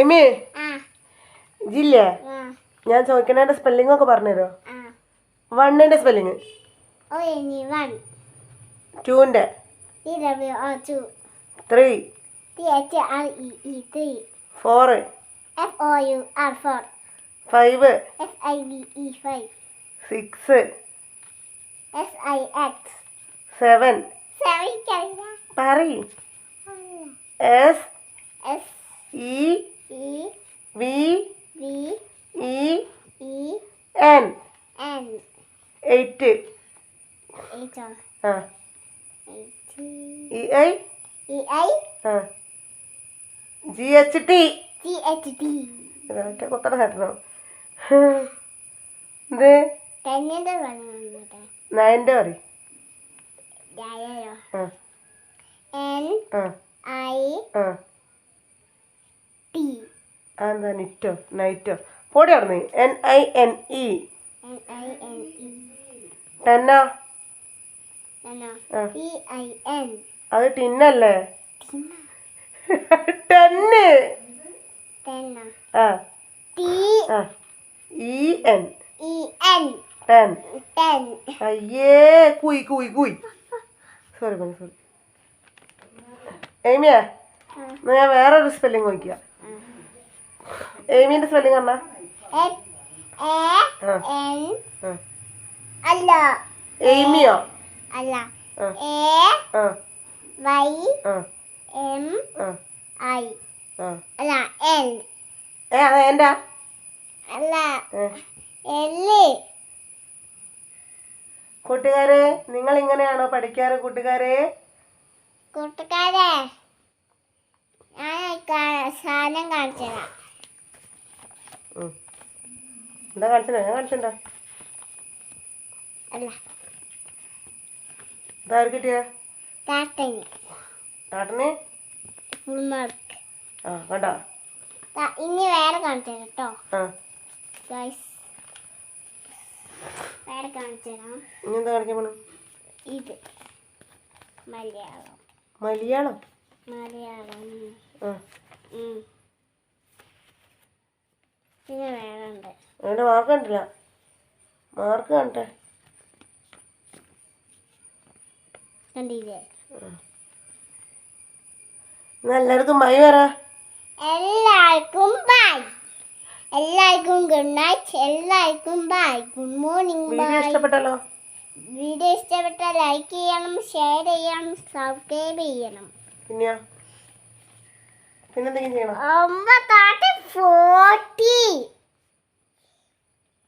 Amy ജില്ലേ? ഞാൻ ചോദിക്കണേന്റെ spelling ഒക്കെ പറഞ്ഞുതരോ? വണ്ണിന്റെ spelling ടൂന്റെ three four five six seven പറയ്. S E V E N. Eight. ആ. E I? ആ. G H T. കുത്തറ തരണോ. ഇത് നയന്റെ പറയും എൻ ഐ അതെന്താ നിറ്റോ നൈറ്റോ പൊടി അവിടുന്ന്. എൻ ഐ എൻ ഇ ടെന്നാ അത് ടിന്നല്ലേ ടെന്ന് ആ. ഇ എൻ ടെൻ അയ്യേ കുയ് കുയ് കുയ്. സോറി സോറി എയ്മിയാ ഞാൻ വേറൊരു സ്പെല്ലിങ് നോക്കിയ. എയ്മീന്റെ സ്പെല്ലിംഗ് അമ്മ അല്ല. എയ്മിയോ അല്ല. A Y M I. അല്ല ഏ എന്താ അല്ല കൂട്ടുകാരെ നിങ്ങൾ ഇങ്ങനെയാണോ പഠിക്കാറ് കൂട്ടുകാരെ? കൂട്ടുകാരെ ഞാൻ സാധനം കാണിച്ചതാ. എന്താ കാണിച്ചോ ഞാൻ കാണിച്ചിട്ടുണ്ടോ ഇതാര് കിട്ടിയ? ടാട്ടന്. ആ കണ്ടോ? ഇനി വേറെ കാണിച്ചു കേട്ടോ. വേറെ കാണിച്ചുതരാം ഇനി എന്താ കാണിക്കാൻ പോണു? ഇത്. മലയാളം. മലയാളം? മലയാളം. ആ. പിന്നെ അതിന്റെ മാർക്ക് കണ്ടില്ല? മാർക്ക് കണ്ടേ. കണ്ടില്ലേ? എല്ലാവർക്കും ബൈ വര എല്ലാവർക്കും ബൈ എല്ലാവർക്കും ഗുഡ് നൈറ്റ് എല്ലാവർക്കും ബൈ ഗുഡ് മോർണിംഗ് വീഡിയോ ഇഷ്ടപ്പെട്ടല്ലോ വീഡിയോ ഇഷ്ടപ്പെട്ട ലൈക്ക് ചെയ്യണം ഷെയർ ചെയ്യണം സബ്സ്ക്രൈബ് ചെയ്യണം. പിന്നെ പിന്നെന്തെങ്കിലും ചെയ്യണം? 佛地。